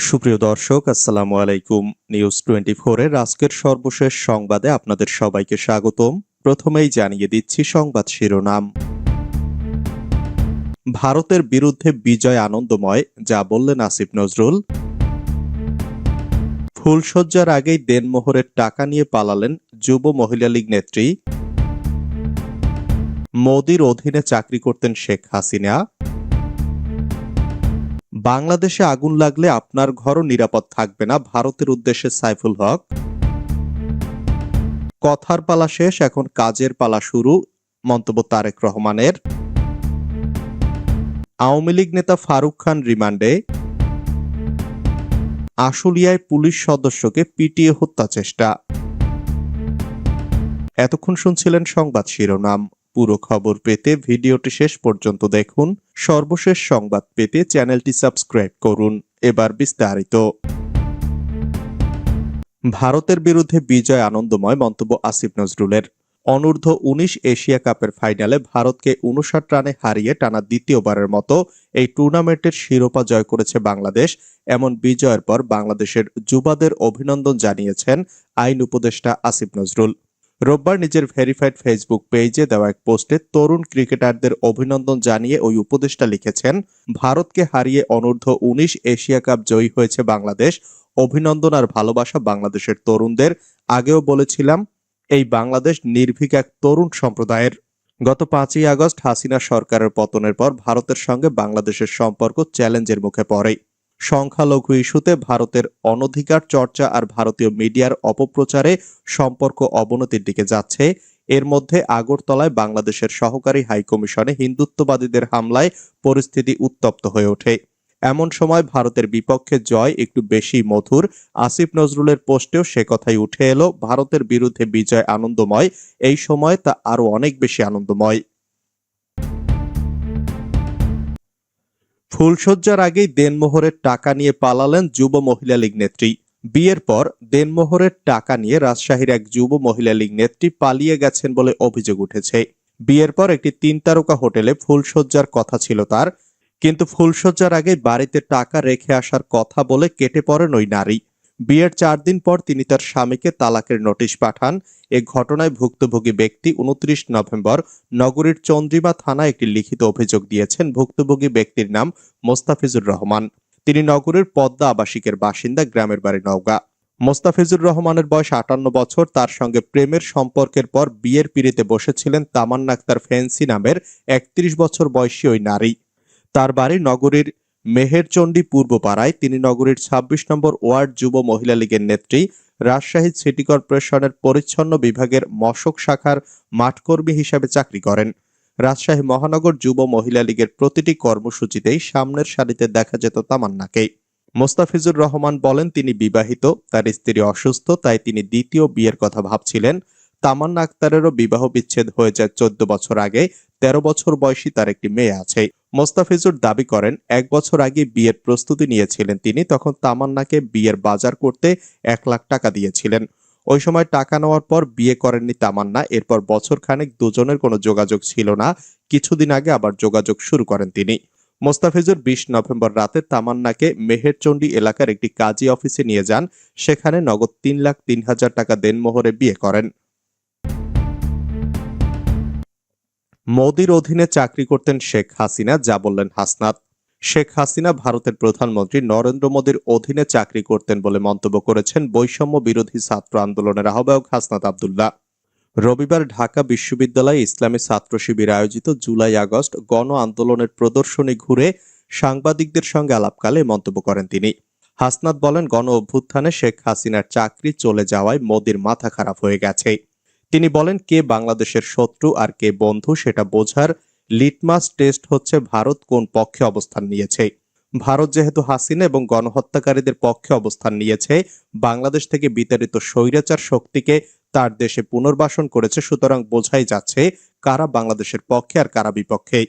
সুপ্রিয় দর্শক, আসসালামু আলাইকুম। নিউজ টোয়েন্টি এর আজকের সর্বশেষ সংবাদে আপনাদের সবাইকে স্বাগতম। প্রথমেই জানিয়ে দিচ্ছি সংবাদ শিরোনাম। ভারতের বিরুদ্ধে বিজয় আনন্দময়, যা বললেন আসিফ নজরুল। ফুলশয্যার আগেই দেনমোহরের টাকা নিয়ে পালালেন যুব মহিলা লীগ নেত্রী। মোদির অধীনে চাকরি করতেন শেখ হাসিনা। বাংলাদেশে আগুন লাগলে আপনার ঘরও নিরাপদ থাকবে না, ভারতের উদ্দেশ্যে সাইফুল হক। কথার পালা শেষ, এখন কাজের পালা শুরু, মন্তব্য তারেক রহমানের। আওয়ামী লীগ নেতা ফারুক খান রিমান্ডে। আশুলিয়ায় পুলিশ সদস্যকে পিটিয়ে হত্যা চেষ্টা। এতক্ষণ শুনছিলেন সংবাদ শিরোনাম। পুরো খবর পেতে ভিডিওটি শেষ পর্যন্ত দেখুন। সর্বশেষ সংবাদ পেতে চ্যানেলটি সাবস্ক্রাইব করুন। এবার বিস্তারিত। ভারতের বিরুদ্ধে বিজয় আনন্দময় মন্তব্য আসিফ নজরুলের। অনূর্ধ্ব উনিশ এশিয়া কাপের ফাইনালে ভারতকে উনষাট রানে হারিয়ে টানা দ্বিতীয়বারের মতো এই টুর্নামেন্টের শিরোপা জয় করেছে বাংলাদেশ। এমন বিজয়ের পর বাংলাদেশের যুবাদের অভিনন্দন জানিয়েছেন আইন উপদেষ্টা আসিফ নজরুল। রোববার নিজের ভেরিফাইড ফেসবুক পেজে দেওয়া এক পোস্টে তরুণ ক্রিকেটারদের অভিনন্দন জানিয়ে ওই উপদেষ্টা লিখেছেন, ভারতকে হারিয়ে অনূর্ধ্ব উনিশ এশিয়া কাপ জয়ী হয়েছে বাংলাদেশ। অভিনন্দন আর ভালোবাসা বাংলাদেশের তরুণদের। আগেও বলেছিলাম, এই বাংলাদেশ নির্ভীক এক তরুণ সম্প্রদায়ের। গত পাঁচই আগস্ট হাসিনা সরকারের পতনের পর ভারতের সঙ্গে বাংলাদেশের সম্পর্ক চ্যালেঞ্জের মুখে পড়ে। সংখ্যালঘু ইস্যুতে ভারতের অনধিকার চর্চা আর ভারতীয় মিডিয়ার অপপ্রচারে সম্পর্ক অবনতির দিকে যাচ্ছে। এর মধ্যে আগরতলায় বাংলাদেশের সহকারী হাইকমিশনে হিন্দুত্ববাদীদের হামলায় পরিস্থিতি উত্তপ্ত হয়ে ওঠে। এমন সময় ভারতের বিপক্ষে জয় একটু বেশি মধুর। আসিফ নজরুলের পোস্টেও সে কথাই উঠে এলো, ভারতের বিরুদ্ধে বিজয় আনন্দময়, এই সময় তা আরও অনেক বেশি আনন্দময়। ফুলশয্যার আগেই দেনমোহরের টাকা নিয়ে পালালেন যুব মহিলা লীগ নেত্রী। বিয়ের পর দেনমোহরের টাকা নিয়ে রাজশাহীর এক যুব মহিলা লীগ নেত্রী পালিয়ে গেছেন বলে অভিযোগ উঠেছে। বিয়ের পর একটি তিন তারকা হোটেলে ফুলশয্যার কথা ছিল তার, কিন্তু ফুলশয্যার আগে বাড়িতে টাকা রেখে আসার কথা বলে কেটে পড়েন ওই নারী। বিয়ের চার দিন পর তিনি তার স্বামীকে তালাকের নোটিশ পাঠান। এ ঘটনায় ভুক্তভোগী ব্যক্তি উনত্রিশ নভেম্বর নগরীর চন্দ্রিমা থানায় একটি লিখিত অভিযোগ দিয়েছেন। ভুক্তভোগী ব্যক্তির নাম মোস্তাফিজুর রহমান। তিনি নগরের পদ্মা আবাসিকের বাসিন্দা, গ্রামের বাড়ি নওগাঁ। মোস্তাফিজুর রহমানের বয়স আটান্ন বছর। তার সঙ্গে প্রেমের সম্পর্কের পর বিয়ের পিড়িতে বসেছিলেন তামান্না আক্তার ফেন্সি নামের একত্রিশ বছর বয়সী ওই নারী। তার বাড়ি নগরীর মেহেরচণ্ডী পূর্বপাড়ায় তিনি নগরীর ২৬ নম্বর ওয়ার্ড যুব মহিলা লীগের নেত্রী, রাজশাহী সিটি কর্পোরেশনের পরিচ্ছন্ন বিভাগের মশক শাখার মাঠকর্মী হিসাবে চাকরি করেন। রাজশাহী মহানগর যুব মহিলা লীগের প্রতিটি কর্মসূচিতেই সামনের সারিতে দেখা যেত তামান্নাকেই। মোস্তাফিজুর রহমান বলেন, তিনি বিবাহিত, তার স্ত্রী অসুস্থ, তাই তিনি দ্বিতীয় বিয়ের কথা ভাবছিলেন। তামান্না আক্তারেরও বিবাহ বিচ্ছেদ হয়ে যায় চোদ্দ বছর আগে, তেরো বছর বয়সী তার একটি মেয়ে আছে। মোস্তাফিজুর দাবি করেন, এক বছর আগে বিয়ের প্রস্তুতি নিয়েছিলেন তিনি, তখন তামান্নাকে বিয়ের বাজার করতে এক লাখ টাকা দিয়েছিলেন। ওই সময় টাকা নেওয়ার পর বিয়ে করেননি তামান্না, এরপর বছর খানেক দুজনের কোনো যোগাযোগ ছিল না, কিছুদিন আগে আবার যোগাযোগ শুরু করেন তিনি। মোস্তাফিজুর বিশ নভেম্বর রাতে তামান্নাকে মেহেরচণ্ডী এলাকার একটি কাজী অফিসে নিয়ে যান, সেখানে নগদ তিন লাখ তিন হাজার টাকা দেনমোহরে বিয়ে করেন। মোদির অধীনে চাকরি করতেন শেখ হাসিনা, যা বললেন হাসনাত। শেখ হাসিনা ভারতের প্রধানমন্ত্রী নরেন্দ্র মোদীর অধীনে চাকরি করতেন বলে মন্তব্য করেছেন বৈষম্য বিরোধী ছাত্র আন্দোলনের আহ্বায়ক হাসনাত আবদুল্লাহ। রবিবার ঢাকা বিশ্ববিদ্যালয়ে ইসলামী ছাত্র শিবির আয়োজিত জুলাই আগস্ট গণ আন্দোলনের প্রদর্শনী ঘুরে সাংবাদিকদের সঙ্গে আলাপকালে মন্তব্য করেন তিনি। হাসনাত বলেন, গণ অভ্যুত্থানে শেখ হাসিনার চাকরি চলে যাওয়ায় মোদির মাথা খারাপ হয়ে গেছে। তিনি বলেন, কে বাংলাদেশের শত্রু আর কে বন্ধু সেটা বোঝার লিটমাস টেস্ট হচ্ছে ভারত কোন পক্ষে অবস্থান নিয়েছে। ভারত যেহেতু হাসিনা এবং গণহত্যাকারীদের পক্ষে অবস্থান নিয়েছে, বাংলাদেশ থেকে বিতাড়িত স্বৈরাচার শক্তিকে তার দেশে পুনর্বাসন করেছে, সুতরাং বোঝাই যাচ্ছে কারা বাংলাদেশের পক্ষে আর কারা বিপক্ষে।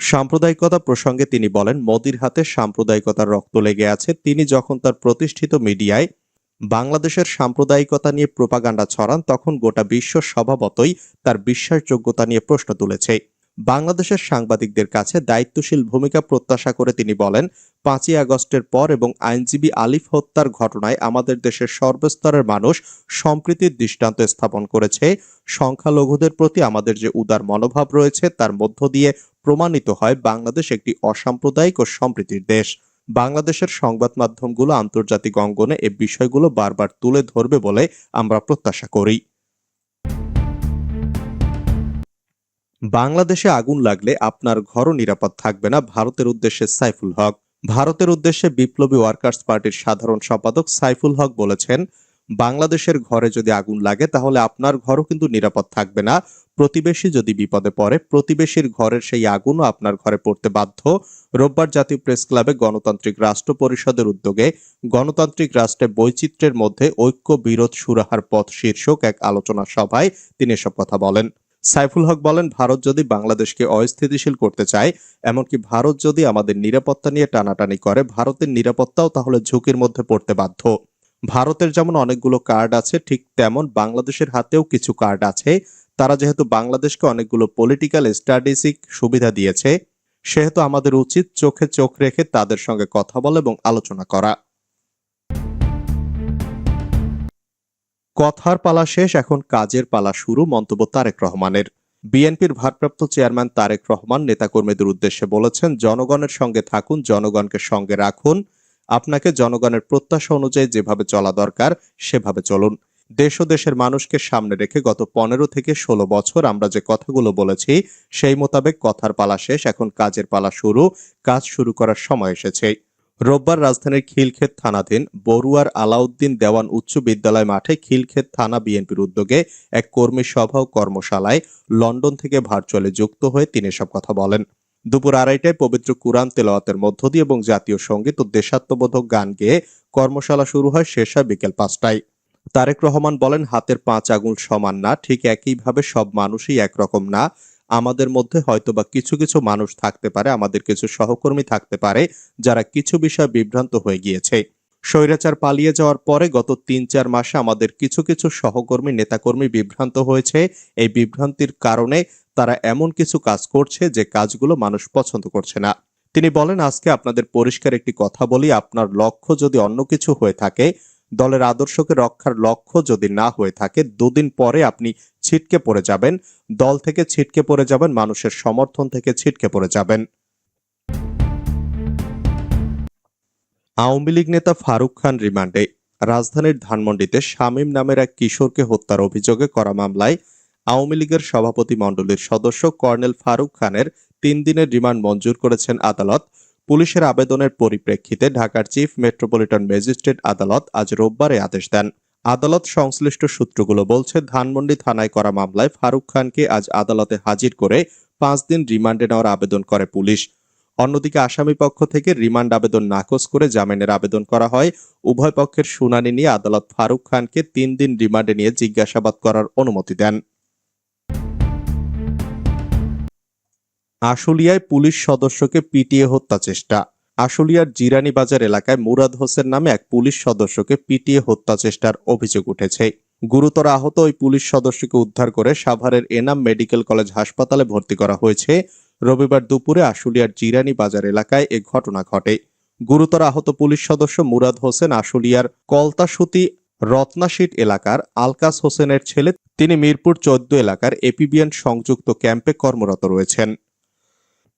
সাম্প্রদায়িকতা প্রসঙ্গে তিনি বলেন, মোদির হাতে সাম্প্রদায়িকতার রক্ত লেগে আছে। তিনি যখন তার প্রতিষ্ঠিত মিডিয়ায় বাংলাদেশের সাম্প্রদায়িকতা নিয়ে প্রোপাগান্ডা ছড়ান, তখন গোটা বিশ্ব স্বভাবতই তার বিশ্বাসযোগ্যতা নিয়ে প্রশ্ন তুলেছে। বাংলাদেশের সাংবাদিকদের কাছে দায়িত্বশীল ভূমিকা প্রত্যাশা করে তিনি বলেন, পাঁচই আগস্টের পর এবং আইনজীবী আলিফ হত্যার ঘটনায় আমাদের দেশের সর্বস্তরের মানুষ সম্প্রীতির দৃষ্টান্ত স্থাপন করেছে। সংখ্যালঘুদের প্রতি আমাদের যে উদার মনোভাব রয়েছে, তার মধ্য দিয়ে প্রমাণিত হয় বাংলাদেশ একটি অসাম্প্রদায়িক ও সম্প্রীতির দেশ। বাংলাদেশের সংবাদ মাধ্যমগুলো আন্তর্জাতিক অঙ্গনে এ বিষয়গুলো বারবার তুলে ধরবে বলে আমরা প্রত্যাশা করি। বাংলাদেশে আগুন লাগলে আপনার ঘরও নিরাপদ থাকবে না, ভারতের উদ্দেশ্যে সাইফুল হক। ভারতের উদ্দেশ্যে বিপ্লবী ওয়ার্কার্স পার্টির সাধারণ সম্পাদক সাইফুল হক বলেছেন বাংলাদেশের ঘরে যদি আগুন লাগে, তাহলে আপনার ঘরও কিন্তু নিরাপদ থাকবে না। প্রতিবেশী যদি বিপদে পড়ে, প্রতিবেশীর ঘরের সেই আগুনও আপনার ঘরে পড়তে বাধ্য। রোববার জাতীয় প্রেস ক্লাবে গণতান্ত্রিক রাষ্ট্র পরিষদের উদ্যোগে গণতান্ত্রিক রাষ্ট্রে বৈচিত্র্যের মধ্যে ঐক্য বিরোধ সুরাহার পথ শীর্ষক এক আলোচনা সভায় তিনি এসব কথা বলেন। সাইফুল হক বলেন, ভারত যদি বাংলাদেশকে অস্থিতিশীল করতে চায়, এমনকি ভারত যদি আমাদের নিরাপত্তা নিয়ে টানাটানি করে, ভারতের নিরাপত্তাও তাহলে ঝুঁকির মধ্যে পড়তে বাধ্য। ভারতের যেমন অনেকগুলো কার্ড আছে, ঠিক তেমন বাংলাদেশের হাতেও কিছু কার্ড আছে। তারা যেহেতু বাংলাদেশকে অনেকগুলো পলিটিক্যাল স্ট্র্যাটেজিক সুবিধা দিয়েছে, সেহেতু আমাদের উচিত চোখে চোখ রেখে তাদের সঙ্গে কথা বলা এবং আলোচনা করা। কথার পালা শেষ, এখন কাজের পালা শুরু, মন্তব্য তারেক রহমানের। বিএনপির ভারপ্রাপ্ত চেয়ারম্যান তারেক রহমান নেতাকর্মীদের উদ্দেশ্যে বলেছেন, জনগণের সঙ্গে থাকুন, জনগণকে সঙ্গে রাখুন। আপনাকে জনগণের প্রত্যাশা অনুযায়ী যেভাবে চলা দরকার, সেভাবে চলুন। দেশ ও দেশের মানুষকে সামনে রেখে গত পনেরো থেকে ষোলো বছর আমরা যে কথাগুলো বলেছি, সেই মোতাবেক কথার পালা শেষ, এখন কাজের পালা শুরু, কাজ শুরু করার সময় এসেছে। রোববার রাজধানীর খিলক্ষেত থানাধীন বড়ুয়ার আলাউদ্দিন দেওয়ান উচ্চ বিদ্যালয় মাঠে খিলক্ষেত থানা বিএনপির উদ্যোগে এক কর্মী সভা ও কর্মশালায় লন্ডন থেকে ভার্চুয়ালি যুক্ত হয়ে তিনি এসব কথা বলেন। দুপুর আড়াইটায় পবিত্র কুরআন তেলাওয়াতের মধ্য দিয়ে এবং জাতীয় সংগীত ও দেশাত্মবোধক গান গেয়ে কর্মশালা শুরু হয় শেষ হয় বিকেল পাঁচটায়। তারেক রহমান বলেন, হাতের পাঁচ আঙুল সমান না, ঠিক একইভাবে সব মানুষই একরকম না। আমাদের মধ্যে হয়তোবা কিছু কিছু মানুষ থাকতে পারে, আমাদের কিছু সহকর্মী থাকতে পারে, যারা কিছু বিষয় বিভ্রান্ত হয়ে গিয়েছে। স্বৈরাচার পালিয়ে যাওয়ার পরে গত তিন চার মাসে আমাদের কিছু কিছু সহকর্মী, নেতাকর্মী বিভ্রান্ত হয়েছে। এই বিভ্রান্তির কারণে তারা এমন কিছু কাজ করছে যে কাজগুলো মানুষ পছন্দ করছে না। তিনি বলেন, আজকে আপনাদের পরিষ্কার একটি কথা বলি, আপনার লক্ষ্য যদি অন্য কিছু হয়ে থাকে, দলের আদর্শকে রক্ষার লক্ষ্য যদি না হয়ে থাকে, দুদিন পরে আপনি ছিটকে পড়ে যাবেন, দল থেকে ছিটকে পড়ে যাবেন, মানুষের সমর্থন থেকে ছিটকে পড়ে যাবেন। আওয়ামী লীগ নেতা ফারুক খান রিমান্ডে। রাজধানীর ধানমন্ডিতে শামীম নামের এক কিশোরকে হত্যার অভিযোগে করা মামলায় আওয়ামী লীগের সভাপতি মণ্ডলীর সদস্য কর্নেল ফারুক খানের তিন দিনের রিমান্ড মঞ্জুর করেছেন আদালত। পুলিশের আবেদনের পরিপ্রেক্ষিতে ঢাকার চিফ মেট্রোপলিটন ম্যাজিস্ট্রেট আদালত আজ রোববারে আদেশ দেন। আদালত সংশ্লিষ্ট সূত্রগুলো বলছে, ধানমন্ডি থানায় করা মামলায় ফারুক খানকে আজ আদালতে হাজির করে পাঁচ দিন রিমান্ডে নেওয়ার আবেদন করে পুলিশ। অন্যদিকে আসামি পক্ষ থেকে রিমান্ড আবেদন নাকচ করে জামিনের আবেদন করা হয়। উভয় পক্ষের শুনানি নিয়ে আদালত ফারুক খানকে তিন দিন রিমান্ডে নিয়ে জিজ্ঞাসাবাদ করার অনুমতি দেন। আশুলিয়ায় পুলিশ সদস্যকে পিটিয়ে হত্যা চেষ্টা। আশুলিয়ার জিরানি বাজার এলাকায় মুরাদ হোসেন নামে এক পুলিশ সদস্যকে পিটিয়ে হত্যা চেষ্টার অভিযোগ উঠেছে। গুরুতর আহত ওই পুলিশ সদস্যকে উদ্ধার করে সাভারের এনাম মেডিকেল কলেজ হাসপাতালে ভর্তি করা হয়েছে। রবিবার দুপুরে আশুলিয়ার জিরানি বাজার এলাকায় এ ঘটনা ঘটে। গুরুতর আহত পুলিশ সদস্য মুরাদ হোসেন আশুলিয়ার কলতাসুতি রত্নাশিট এলাকার আলকাস হোসেনের ছেলে, তিনি মিরপুর চোদ্দ এলাকার এপিবিএন সংযুক্ত ক্যাম্পে কর্মরত রয়েছেন।